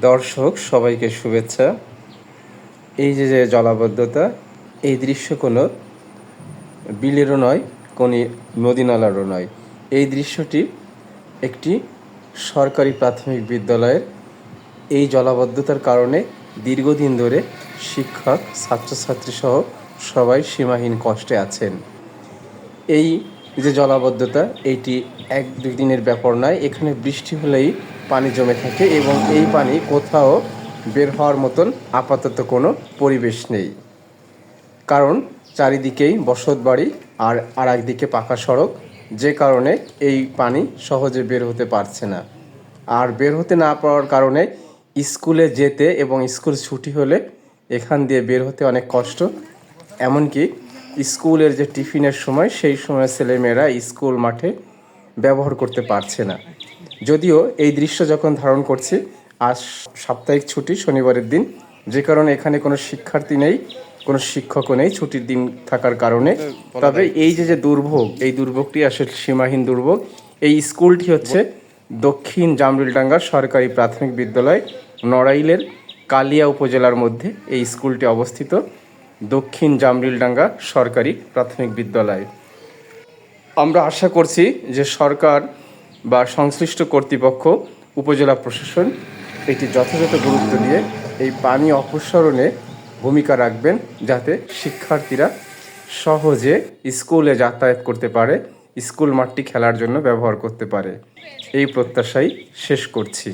দর্শক, সবাইকে শুভেচ্ছা। এই যে যে জলাবদ্ধতা, এই দৃশ্য কোনো বিলেরও নয়, কোনো নদী নালারও নয়। এই দৃশ্যটি একটি সরকারি প্রাথমিক বিদ্যালয়ের এই জলাবদ্ধতার কারণে দীর্ঘদিন ধরে শিক্ষক ছাত্রছাত্রী সহ সবাই সীমাহীন কষ্টে আছেন। এই যে জলাবদ্ধতা এইটি এক দুই দিনের ব্যাপার নয়। এখানে বৃষ্টি হলেই পানি জমে থাকে এবং এই পানি কোথাও বের হওয়ার মতন আপাতত কোনো পরিবেশ নেই। কারণ চারিদিকেই বসত বাড়ি আর আর একদিকে পাকা সড়ক, যে কারণে এই পানি সহজে বের হতে পারছে না। আর বের হতে না পারার কারণে স্কুলে যেতে এবং স্কুল ছুটি হলে এখান দিয়ে বের হতে অনেক কষ্ট। এমনকি স্কুলের যে টিফিনের সময় সেই সময় ছেলেমেয়েরা স্কুল মাঠে ব্যবহার করতে পারছে না। যদিও এই দৃশ্য যখন ধারণ করছি আজ সাপ্তাহিক ছুটি শনিবারের দিন। যে কারণে এখানে কোনো শিক্ষার্থী নেই কোনো শিক্ষকও নেই ছুটির দিন থাকার কারণে। তবে এই যে যে দুর্ভোগ এই দুর্ভোগটি আসলে সীমাহীন দুর্ভোগ। এই স্কুলটি হচ্ছে দক্ষিণ জামরুলডাঙ্গা সরকারি প্রাথমিক বিদ্যালয় নড়াইলের কালিয়া উপজেলার মধ্যে এই স্কুলটি অবস্থিত। দক্ষিণ জামরিলডাঙ্গা সরকারি প্রাথমিক বিদ্যালয়। আমরা আশা করছি যে সরকার বা সংশ্লিষ্ট কর্তৃপক্ষ, উপজেলা প্রশাসন এটি যথাযথ গুরুত্ব দিয়ে এই পানি অপসারণে ভূমিকা রাখবেন যাতে শিক্ষার্থীরা সহজে স্কুলে যাতায়াত করতে পারে, স্কুল মাঠটি খেলার জন্য ব্যবহার করতে পারে। এই প্রত্যাশাই শেষ করছি।